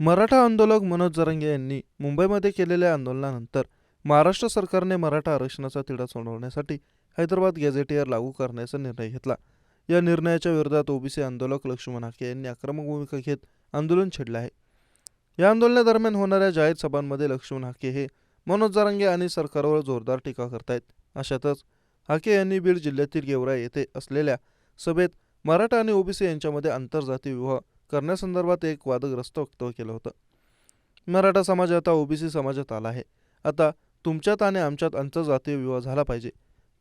मराठा आंदोलक मनोज जरांगे यांनी मुंबईमध्ये केलेल्या आंदोलनानंतर महाराष्ट्र सरकारने मराठा आरक्षणाचा तिढा सोडवण्यासाठी हैदराबाद गॅझेटियर लागू करण्याचा निर्णय घेतला. या निर्णयाच्या विरोधात ओबीसी आंदोलक लक्ष्मण हाके यांनी आक्रमक भूमिका घेत आंदोलन छेडले आहे. या आंदोलनादरम्यान होणाऱ्या जाहीर सभांमध्ये लक्ष्मण हाके हे मनोज जरांगे आणि सरकारवर जोरदार टीका करतायत. अशातच हाके यांनी बीड जिल्ह्यातील गेवरा येथे असलेल्या सभेत मराठा आणि ओबीसी यांच्यामध्ये आंतरजातीय विवाह करण्यासंदर्भात एक वादग्रस्त वक्तव्य केलं होतं. मराठा समाज आता ओबीसी समाजात आला आहे. आता तुमच्यात आणि आमच्यात आंतरजातीय विवाह झाला पाहिजे.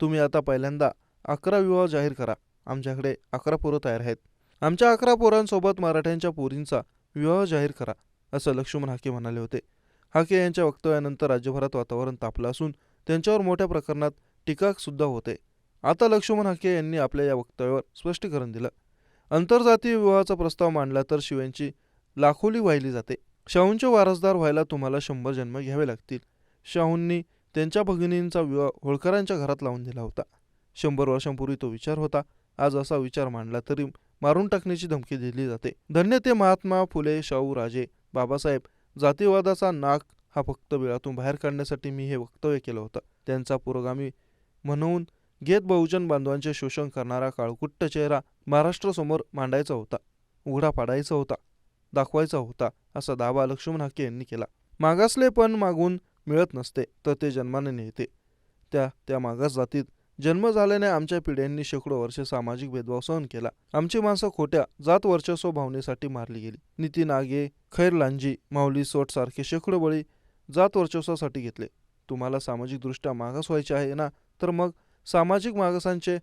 तुम्ही आता पहिल्यांदा अकरा विवाह जाहीर करा. आमच्याकडे अकरा पोरं तयार आहेत. आमच्या अकरा पोरांसोबत मराठ्यांच्या पोरींचा विवाह जाहीर करा असं लक्ष्मण हाके म्हणाले होते. हाके यांच्या वक्तव्यानंतर राज्यभरात वातावरण तापलं असून त्यांच्यावर मोठ्या प्रकरणात टीकासुद्धा होते. आता लक्ष्मण हाके यांनी आपल्या या वक्तव्यावर स्पष्टीकरण दिलं. आंतरजातीय विवाहाचा प्रस्ताव मांडला तर शिवेंची लाखोली वाहिली जाते. शाहूंचे वारसदार व्हायला तुम्हाला शंभर जन्म घ्यावे लागतील. शाहूंनी त्यांच्या भगिनींचा विवाह होळकरांच्या घरात लावून दिला होता. शंभर वर्षांपूर्वी तो विचार होता. आज असा विचार मांडला तरी मारून टाकण्याची धमकी दिली जाते. धन्य ते महात्मा फुले शाहू राजे बाबासाहेब. जातीवादाचा नाक हा फक्त बिळातून बाहेर काढण्यासाठी मी हे वक्तव्य केलं होतं. त्यांचा पुरोगामी म्हणून घेत बहुजन बांधवांचे शोषण करणारा काळकुट्ट चेहरा महाराष्ट्रासमोर मांडायचा होता. उघडा पाडायचा होता. दाखवायचा होता असा दावा लक्ष्मण हाके यांनी केला. मागासले पण मागून मिळत नसते तर ते जन्माने नेते. त्या त्या मागास जातीत जन्म झाल्याने आमच्या पिढ्यांनी शेकडो वर्षे सामाजिक भेदभाव सहन केला. आमची माणसं खोट्या जात वर्चस्व भावनेसाठी मारली गेली. नितीन आगे खैर लांजी माऊली सोट सारखे शेकडो बळी जात वर्चस्वासाठी घेतले. तुम्हाला सामाजिकदृष्ट्या मागास व्हायचे आहे ना तर मग सामाजिक मागासांचे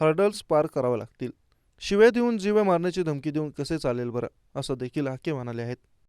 हर्डल्स पार करावे लागतील. शिवे देऊन जीवे मारण्याची धमकी देऊन कसे चालेल बरं? असं देखील हाके म्हणाले आहेत.